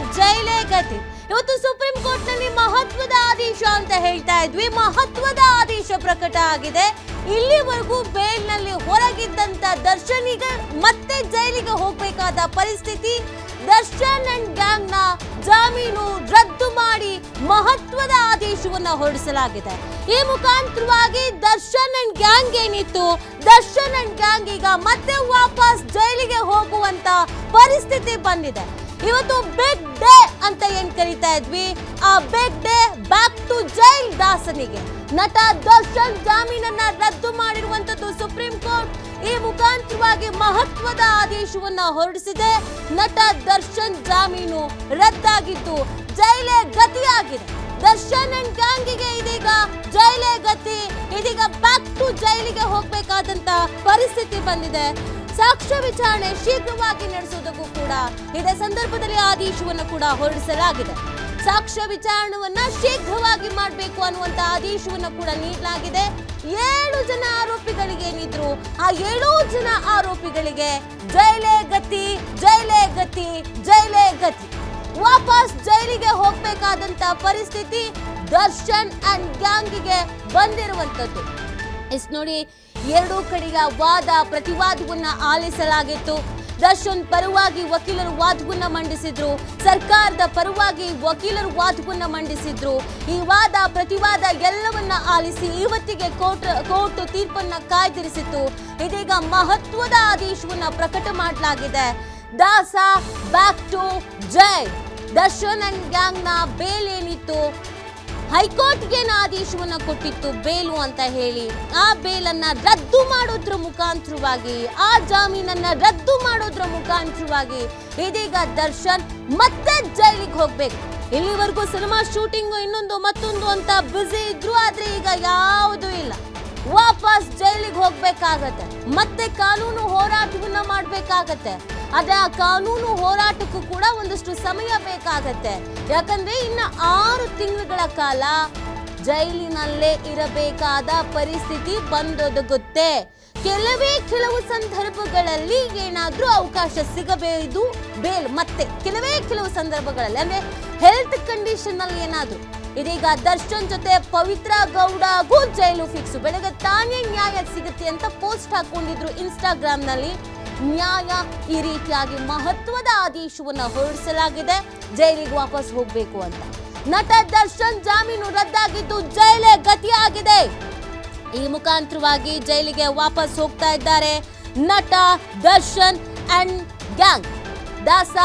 ಜೈಲೇ ಗತಿ. ಇವತ್ತು ಸುಪ್ರೀಂ ಕೋರ್ಟ್ನಲ್ಲಿ ಮಹತ್ವದ ಆದೇಶ ಅಂತ ಹೇಳ್ತಾ ಇದ್ವಿ. ಮಹತ್ವದ ಆದೇಶ ಪ್ರಕಟ ಆಗಿದೆ. ಇಲ್ಲಿವರೆಗೂ ಬೇಲ್ನಲ್ಲಿ ಹೊರಗಿದ್ದಂತ ದರ್ಶನ್ ಈಗ ಮತ್ತೆ ಜೈಲಿಗೆ ಹೋಗಬೇಕಾದ ಪರಿಸ್ಥಿತಿ. ದರ್ಶನ್ ಅಂಡ್ ಗ್ಯಾಂಗ್ನ ಜಾಮೀನು ರದ್ದು ಮಾಡಿ ಮಹತ್ವದ ಆದೇಶವನ್ನ ಹೊರಡಿಸಲಾಗಿದೆ. ಈ ಮುಖಾಂತರವಾಗಿ ದರ್ಶನ್ ಅಂಡ್ ಗ್ಯಾಂಗ್ ಏನಿತ್ತು? ದರ್ಶನ್ ಅಂಡ್ ಗ್ಯಾಂಗ್ ಈಗ ಮತ್ತೆ ವಾಪಸ್ ಜೈಲಿಗೆ ಹೋಗುವಂತ ಪರಿಸ್ಥಿತಿ ಬಂದಿದೆ. ಇವತ್ತು ಬಿಗ್ ಡೇ ಅಂತ ಏನ್ ಕರಿತಾ ಇದ್ವಿ? ಆ big day back to jail ದಾಸನಿಗೆ. ನಟ ದರ್ಶನ್ ಜಾಮೀನನ್ನ ರದ್ದು ಮಾಡಿರುವಂತದ್ದು ಸುಪ್ರೀಂ ಕೋರ್ಟ್ ಈ ಮುಖಾಂತರವಾಗಿ ಮಹತ್ವದ ಆದೇಶವನ್ನ ಹೊರಡಿಸಿದೆ. ನಟ ದರ್ಶನ್ ಜಾಮೀನು ರದ್ದಾಗಿದ್ದು ಜೈಲೇ ಗತಿಯಾಗಿದೆ. ದರ್ಶನ್ ಅಂಡ್ ಗ್ಯಾಂಗಿಗೆ ಇದೀಗ ಜೈಲೇ ಗತಿ. ಇದೀಗ ಬ್ಯಾಕ್ ಟು ಜೈಲಿಗೆ ಹೋಗ್ಬೇಕಾದಂತ ಪರಿಸ್ಥಿತಿ ಬಂದಿದೆ. ಸಾಕ್ಷ್ಯ ವಿಚಾರಣೆ ಶೀಘ್ರವಾಗಿ ನಡೆಸುವುದಕ್ಕೂ ಕೂಡ ಇದೇ ಸಂದರ್ಭದಲ್ಲಿ ಆದೇಶವನ್ನು ಕೂಡ ಹೊರಡಿಸಲಾಗಿದೆ. ಸಾಕ್ಷ್ಯ ವಿಚಾರಣೆಯನ್ನ ಶೀಘ್ರವಾಗಿ ಮಾಡಬೇಕು ಅನ್ನುವಂತ ಆದೇಶವನ್ನು ಕೂಡ ನೀಡಲಾಗಿದೆ. ಏಳು ಜನ ಆರೋಪಿಗಳಿಗೆ ಏನಿದ್ರು, ಆ ಏಳು ಜನ ಆರೋಪಿಗಳಿಗೆ ಜೈಲೇ ಗತಿ ಜೈಲೇ ಗತಿ ಜೈಲೇ ಗತಿ. ವಾಪಸ್ ಜೈಲಿಗೆ ಹೋಗ್ಬೇಕಾದಂತ ಪರಿಸ್ಥಿತಿ ದರ್ಶನ್ ಅಂಡ್ ಗ್ಯಾಂಗಿಗೆ ಬಂದಿರುವಂತದ್ದು. ಎಸ್ ನೋಡಿ, ಎರಡೂ ಕಡೆಯ ವಾದ, ಪ್ರತಿವಾದವನ್ನ ಆಲಿಸಲಾಗಿತ್ತು. ದರ್ಶನ್ ಪರವಾಗಿ ವಕೀಲರು ವಾದವನ್ನ ಮಂಡಿಸಿದ್ರು. ಸರ್ಕಾರದ ಪರವಾಗಿ ವಕೀಲರು ವಾದವನ್ನ ಮಂಡಿಸಿದ್ರು. ಈ ವಾದ, ಪ್ರತಿವಾದ ಎಲ್ಲವನ್ನ ಆಲಿಸಿ ಇವತ್ತಿಗೆ ಕೋರ್ಟ್ ಕೋರ್ಟ್ ತೀರ್ಪನ್ನ ಕಾಯ್ದಿರಿಸಿತ್ತು. ಇದೀಗ ಮಹತ್ವದ ಆದೇಶವನ್ನ ಪ್ರಕಟ ಮಾಡಲಾಗಿದೆ. ದಾಸ, back to jail. Darshan and ಗ್ಯಾಂಗ್ನ bail ಏನಿತ್ತು ಹೈಕೋರ್ಟ್ಗೆ ಆದೇಶವನ್ನ ಕೊಟ್ಟಿತ್ತು ಬೇಲು ಅಂತ ಹೇಳಿ, ಆ ಬೇಲನ್ನ ರದ್ದು ಮಾಡೋದ್ರ ಮುಖಾಂತರವಾಗಿ, ಆ ಜಾಮೀನನ್ನ ರದ್ದು ಮಾಡೋದ್ರ ಮುಖಾಂತರವಾಗಿ ಇದೀಗ ದರ್ಶನ್ ಮತ್ತೆ ಜೈಲಿಗೆ ಹೋಗ್ಬೇಕು. ಇಲ್ಲಿವರೆಗೂ ಸಿನಿಮಾ ಶೂಟಿಂಗು ಇನ್ನೊಂದು ಮತ್ತೊಂದು ಅಂತ ಬ್ಯುಸಿ ಇದ್ರು, ಆದ್ರೆ ಈಗ ಯಾವುದೂ ಇಲ್ಲ. ವಾಪಸ್ ಜೈಲಿಗೆ ಹೋಗ್ಬೇಕಾಗತ್ತೆ. ಮತ್ತೆ ಕಾನೂನು ಹೋರಾಟವನ್ನ ಮಾಡ್ಬೇಕಾಗತ್ತೆ. ಅದೇ ಆ ಕಾನೂನು ಹೋರಾಟಕ್ಕೂ ಕೂಡ ಒಂದಷ್ಟು ಸಮಯ ಬೇಕಾಗತ್ತೆ. ಯಾಕಂದ್ರೆ ಇನ್ನು ಆರು ತಿಂಗಳುಗಳ ಕಾಲ ಜೈಲಿನಲ್ಲೇ ಇರಬೇಕಾದ ಪರಿಸ್ಥಿತಿ ಬಂದೊದಗುತ್ತೆ. ಕೆಲವೇ ಕೆಲವು ಸಂದರ್ಭಗಳಲ್ಲಿ ಏನಾದರೂ ಅವಕಾಶ ಸಿಗಬೇಕು, ಬೇಲ್ ಮತ್ತೆ ಕೆಲವೇ ಕೆಲವು ಸಂದರ್ಭಗಳಲ್ಲಿ, ಅಂದ್ರೆ ಹೆಲ್ತ್ ಕಂಡೀಷನ್ ಅಲ್ಲಿ ಏನಾದ್ರು. ಇದೀಗ ದರ್ಶನ್ ಜೊತೆ ಪವಿತ್ರ ಗೌಡಗೂ ಜೈಲು ಫಿಕ್ಸ್ ಬೆಳಗ್ಗೆ ತಾನೇ ನ್ಯಾಯ ಸಿಗುತ್ತೆ ಅಂತ ಪೋಸ್ಟ್ ಹಾಕೊಂಡಿದ್ರು ಇನ್ಸ್ಟಾಗ್ರಾಮ್ನಲ್ಲಿ. ನ್ಯಾಯ ಈ ರೀತಿಯಾಗಿ ಮಹತ್ವದ ಆದೇಶವನ್ನ ಹೊರಡಿಸಲಾಗಿದೆ. ಜೈಲಿಗೆ ವಾಪಸ್ ಹೋಗಬೇಕು ಅಂತ. ನಟ ದರ್ಶನ್ ಜಾಮೀನು ರದ್ದಾಗಿದ್ದು ಜೈಲೇ ಗತಿಯಾಗಿದೆ. ಈ ಮುಖಾಂತರವಾಗಿ ಜೈಲಿಗೆ ವಾಪಸ್ ಹೋಗ್ತಾ ಇದ್ದಾರೆ ನಟ ದರ್ಶನ್ ಅಂಡ್ ಗ್ಯಾಂಗ್. ದಾಸ